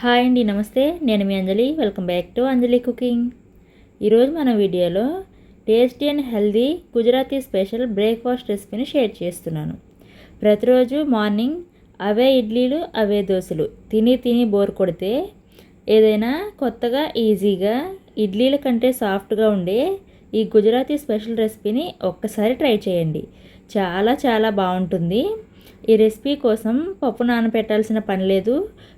Hi అండి నమస్తే. నేను మీ Anjali. Welcome back to Anjali cooking ఈరోజు మన వీడియోలో tasty and healthy Gujarati special breakfast రెసిపీని షేర్ చేస్తున్నాను. ప్రతిరోజు మార్నింగ్ అవే ఇడ్లీలు అవే దోశలు తిని తిని బోర్ కొడితే ఏదైనా కొత్తగా ఈజీగా ఇడ్లీల కంటే సాఫ్ట్గా ఉండే ఈ గుజరాతీ స్పెషల్ రెసిపీని ఒక్కసారి ట్రై చేయండి. చాలా చాలా బాగుంటుంది. ఈ రెసిపీ కోసం పప్పు నానబెట్టాల్సిన పని లేదు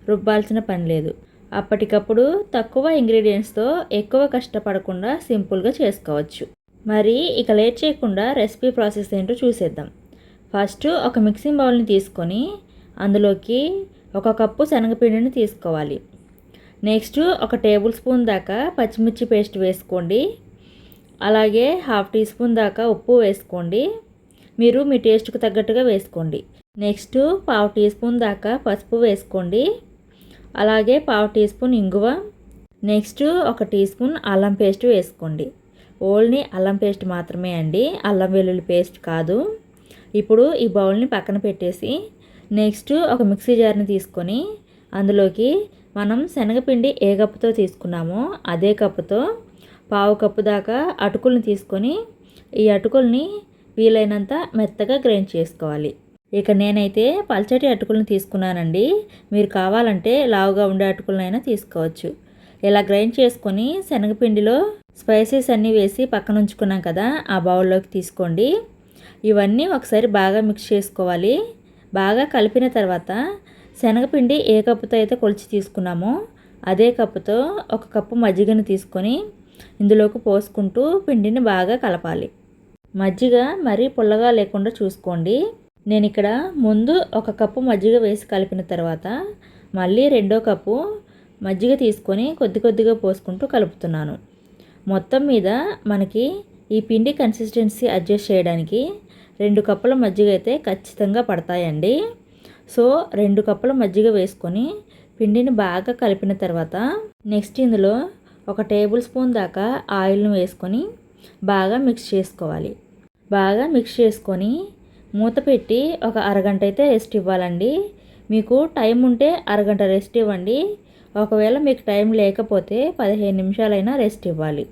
రుబ్బాల్సిన పని లేదు. అప్పటికప్పుడు తక్కువ ఇంగ్రీడియంట్స్తో ఎక్కువ కష్టపడకుండా సింపుల్గా చేసుకోవచ్చు. మరి ఇక లేట్ చేయకుండా రెసిపీ ప్రాసెస్ ఏంటో చూసేద్దాం. ఫస్ట్ ఒక మిక్సింగ్ బౌల్ని తీసుకొని అందులోకి ఒక కప్పు శనగపిండిని తీసుకోవాలి. నెక్స్ట్ ఒక టేబుల్ స్పూన్ దాకా పచ్చిమిర్చి పేస్ట్ వేసుకోండి. అలాగే హాఫ్ టీ స్పూన్ దాకా ఉప్పు వేసుకోండి. మీరు మీ టేస్ట్కు తగ్గట్టుగా వేసుకోండి. నెక్స్ట్ పావు టీ స్పూన్ దాకా పసుపు వేసుకోండి. అలాగే పావు టీ స్పూన్ ఇంగువ. నెక్స్ట్ ఒక టీ స్పూన్ అల్లం పేస్ట్ వేసుకోండి. ఓన్లీ అల్లం పేస్ట్ మాత్రమే అండి. అల్లం వెల్లుల్లి పేస్ట్ కాదు. ఇప్పుడు ఈ బౌల్ని పక్కన పెట్టేసి నెక్స్ట్ ఒక మిక్సీ జార్ని తీసుకొని అందులోకి మనం శనగపిండి ఏ కప్పుతో తీసుకున్నామో అదే కప్పుతో పావు కప్పు దాకా అటుకుల్ని తీసుకొని ఈ అటుకుల్ని వీలైనంత మెత్తగా గ్రైండ్ చేసుకోవాలి. ఇక నేనైతే పల్చటి అటుకులను తీసుకున్నానండి. మీరు కావాలంటే లావుగా ఉండే అటుకులనైనా తీసుకోవచ్చు. ఇలా గ్రైండ్ చేసుకొని శనగపిండిలో స్పైసెస్ అన్నీ వేసి పక్కన ఉంచుకున్నాం కదా ఆ బౌల్లోకి తీసుకోండి. ఇవన్నీ ఒకసారి బాగా మిక్స్ చేసుకోవాలి. బాగా కలిపిన తర్వాత శనగపిండి ఏ కప్పుతో అయితే కొలిచి తీసుకున్నామో అదే కప్పుతో ఒక కప్పు మజ్జిగను తీసుకొని ఇందులోకి పోసుకుంటూ పిండిని బాగా కలపాలి. మజ్జిగ మరీ పుల్లగా లేకుండా చూసుకోండి. నేను ఇక్కడ ముందు ఒక కప్పు మజ్జిగ వేసి కలిపిన తర్వాత మళ్ళీ రెండో కప్పు మజ్జిగ తీసుకొని కొద్ది కొద్దిగా పోసుకుంటూ కలుపుతున్నాను. మొత్తం మీద మనకి ఈ పిండి కన్సిస్టెన్సీ అడ్జస్ట్ చేయడానికి రెండు కప్పుల మజ్జిగ అయితే ఖచ్చితంగా పడతాయండి. సో రెండు కప్పుల మజ్జిగ వేసుకొని పిండిని బాగా కలిపిన తర్వాత నెక్స్ట్ ఇందులో ఒక టేబుల్ స్పూన్ దాకా ఆయిల్ను వేసుకొని బాగా మిక్స్ చేసుకోవాలి. బాగా మిక్స్ చేసుకొని మూత పెట్టి ఒక అరగంట అయితే రెస్ట్ ఇవ్వాలండి. మీకు టైం ఉంటే అరగంట రెస్ట్ ఇవ్వండి. ఒకవేళ మీకు టైం లేకపోతే పదిహేను నిమిషాలైనా రెస్ట్ ఇవ్వాలి.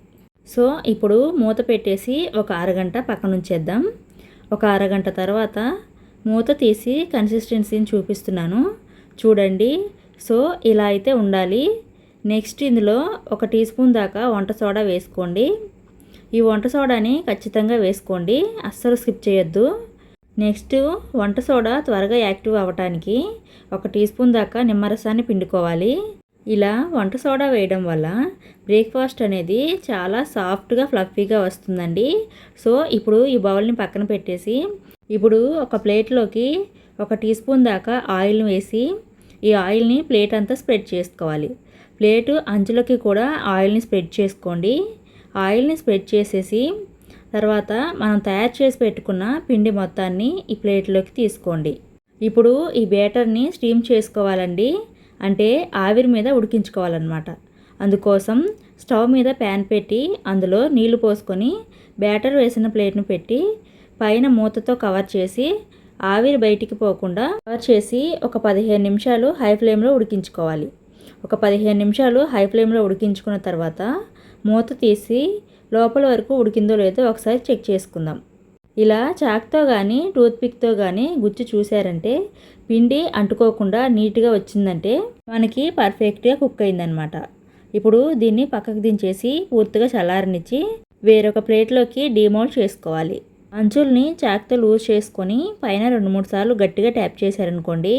సో ఇప్పుడు మూత పెట్టేసి ఒక అరగంట పక్కన ఉంచేద్దాం. ఒక అరగంట తర్వాత మూత తీసి కన్సిస్టెన్సీని చూపిస్తున్నాను. చూడండి. సో ఇలా అయితే ఉండాలి. నెక్స్ట్ ఇందులో ఒక టీ స్పూన్ దాకా వంట సోడా వేసుకోండి. ఈ వంట సోడాని ఖచ్చితంగా వేసుకోండి. అస్సలు స్కిప్ చేయొద్దు. నెక్స్ట్ వంట సోడా త్వరగా యాక్టివ్ అవ్వటానికి ఒక టీ స్పూన్ దాకా నిమ్మరసాన్ని పిండుకోవాలి. ఇలా వంట సోడా వేయడం వల్ల బ్రేక్ఫాస్ట్ అనేది చాలా సాఫ్ట్గా ఫ్లఫీగా వస్తుందండి. సో ఇప్పుడు ఈ బౌల్ని పక్కన పెట్టేసి ఇప్పుడు ఒక ప్లేట్లోకి ఒక టీ స్పూన్ దాకా ఆయిల్ని వేసి ఈ ఆయిల్ని ప్లేట్ అంతా స్ప్రెడ్ చేసుకోవాలి. ప్లేటు అంచులకి కూడా ఆయిల్ని స్ప్రెడ్ చేసుకోండి. ఆయిల్ని స్ప్రెడ్ చేసేసి తర్వాత మనం తయారు చేసి పెట్టుకున్న పిండి మొత్తాన్ని ఈ ప్లేట్లోకి తీసుకోండి. ఇప్పుడు ఈ బ్యాటర్ని స్టీమ్ చేసుకోవాలండి. అంటే ఆవిరి మీద ఉడికించుకోవాలన్నమాట. అందుకోసం స్టవ్ మీద ప్యాన్ పెట్టి అందులో నీళ్ళు పోసుకొని బ్యాటర్ వేసిన ప్లేట్ను పెట్టి పైన మూతతో కవర్ చేసి ఆవిరి బయటికి పోకుండా కవర్ చేసి ఒక పదిహేను నిమిషాలు హై ఫ్లేమ్లో ఉడికించుకోవాలి. ఒక పదిహేను నిమిషాలు హై ఫ్లేమ్లో ఉడికించుకున్న తర్వాత మూత తీసి లోపల వరకు ఉడికిందో లేదో ఒకసారి చెక్ చేసుకుందాం. ఇలా చాక్తో కానీ టూత్పిక్తో కానీ గుచ్చి చూసారంటే పిండి అంటుకోకుండా నీట్గా వచ్చిందంటే మనకి పర్ఫెక్ట్గా కుక్ అయిందనమాట ఇప్పుడు దీన్ని పక్కకు దించేసి పూర్తిగా చల్లారనిచ్చి వేరొక ప్లేట్లోకి డిమోల్డ్ చేసుకోవాలి. అంచుల్ని చాక్తో లూజ్ చేసుకొని పైన రెండు మూడు సార్లు గట్టిగా ట్యాప్ చేశారనుకోండి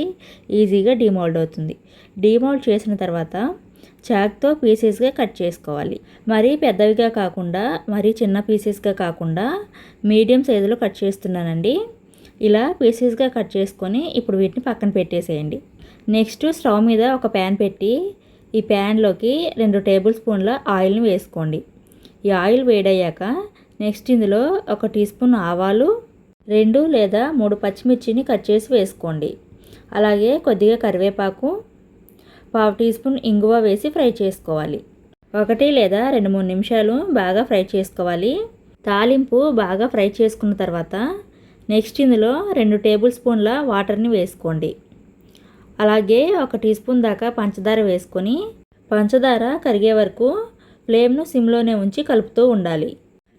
ఈజీగా డిమోల్డ్ అవుతుంది. డిమోల్డ్ చేసిన తర్వాత చాక్తో పీసెస్గా కట్ చేసుకోవాలి. మరీ పెద్దవిగా కాకుండా మరీ చిన్న పీసెస్గా కాకుండా మీడియం సైజులో కట్ చేస్తున్నానండి. ఇలా పీసెస్గా కట్ చేసుకొని ఇప్పుడు వీటిని పక్కన పెట్టేసేయండి. నెక్స్ట్ స్టవ్ మీద ఒక ప్యాన్ పెట్టి ఈ ప్యాన్లోకి రెండు టేబుల్ స్పూన్ల ఆయిల్ని వేసుకోండి. ఈ ఆయిల్ వేడయ్యాక నెక్స్ట్ ఇందులో ఒక టీ స్పూన్ ఆవాలు రెండు లేదా మూడు పచ్చిమిర్చిని కట్ చేసి వేసుకోండి. అలాగే కొద్దిగా కరివేపాకు పావు టీ స్పూన్ ఇంగువ వేసి ఫ్రై చేసుకోవాలి. ఒకటి లేదా రెండు మూడు నిమిషాలు బాగా ఫ్రై చేసుకోవాలి. తాలింపు బాగా ఫ్రై చేసుకున్న తర్వాత నెక్స్ట్ ఇందులో రెండు టేబుల్ స్పూన్ల వాటర్ని వేసుకోండి. అలాగే ఒక టీ స్పూన్ దాకా పంచదార వేసుకొని పంచదార కరిగే వరకు ఫ్లేమ్ను సిమ్లోనే ఉంచి కలుపుతూ ఉండాలి.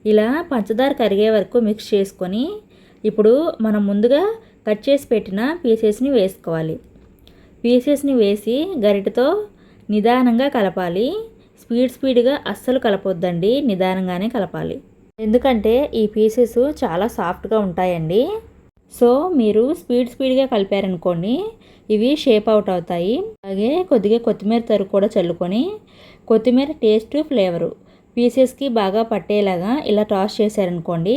ఇలా పంచదార కరిగే వరకు మిక్స్ చేసుకొని ఇప్పుడు మనం ముందుగా కట్ చేసి పెట్టిన పీసెస్ని వేసుకోవాలి. పీసెస్ని వేసి గరిటతో నిదానంగా కలపాలి. స్పీడ్ స్పీడ్గా అస్సలు కలపొద్దండి. నిదానంగానే కలపాలి. ఎందుకంటే ఈ పీసెస్ చాలా సాఫ్ట్గా ఉంటాయండి. సో మీరు స్పీడ్ స్పీడ్గా కలిపారనుకోండి ఇవి షేప్ అవుట్ అవుతాయి. అలాగే కొద్దిగా కొత్తిమీర తరుగు కూడా చల్లుకొని కొత్తిమీర టేస్ట్ ఫ్లేవరు పీసెస్కి బాగా పట్టేలాగా ఇలా టాస్ చేశారనుకోండి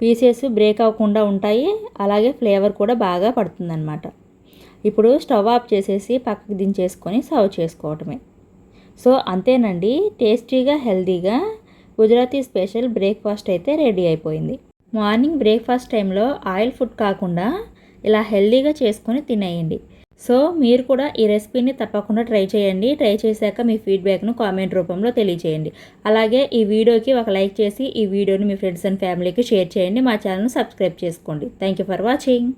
పీసెస్ బ్రేక్ అవ్వకుండా ఉంటాయి. అలాగే ఫ్లేవర్ కూడా బాగా పడుతుందన్నమాట. ఇప్పుడు స్టవ్ ఆఫ్ చేసేసి పక్కకు దించేసుకొని సర్వ్ చేసుకోవటమే. సో అంతేనండి. టేస్టీగా హెల్తీగా గుజరాతీ స్పెషల్ బ్రేక్ఫాస్ట్ అయితే రెడీ అయిపోయింది. మార్నింగ్ బ్రేక్ఫాస్ట్ టైంలో ఆయిల్ ఫుడ్ కాకుండా ఇలా హెల్తీగా చేసుకొని తినేయండి. సో మీరు కూడా ఈ రెసిపీని తప్పకుండా ట్రై చేయండి. ట్రై చేశాక మీ ఫీడ్బ్యాక్ను కామెంట్ రూపంలో తెలియచేయండి. అలాగే ఈ వీడియోకి ఒక లైక్ చేసి ఈ వీడియోని మీ ఫ్రెండ్స్ అండ్ ఫ్యామిలీకి షేర్ చేయండి. మా ఛానల్ను సబ్స్క్రైబ్ చేసుకోండి. Thank you for watching.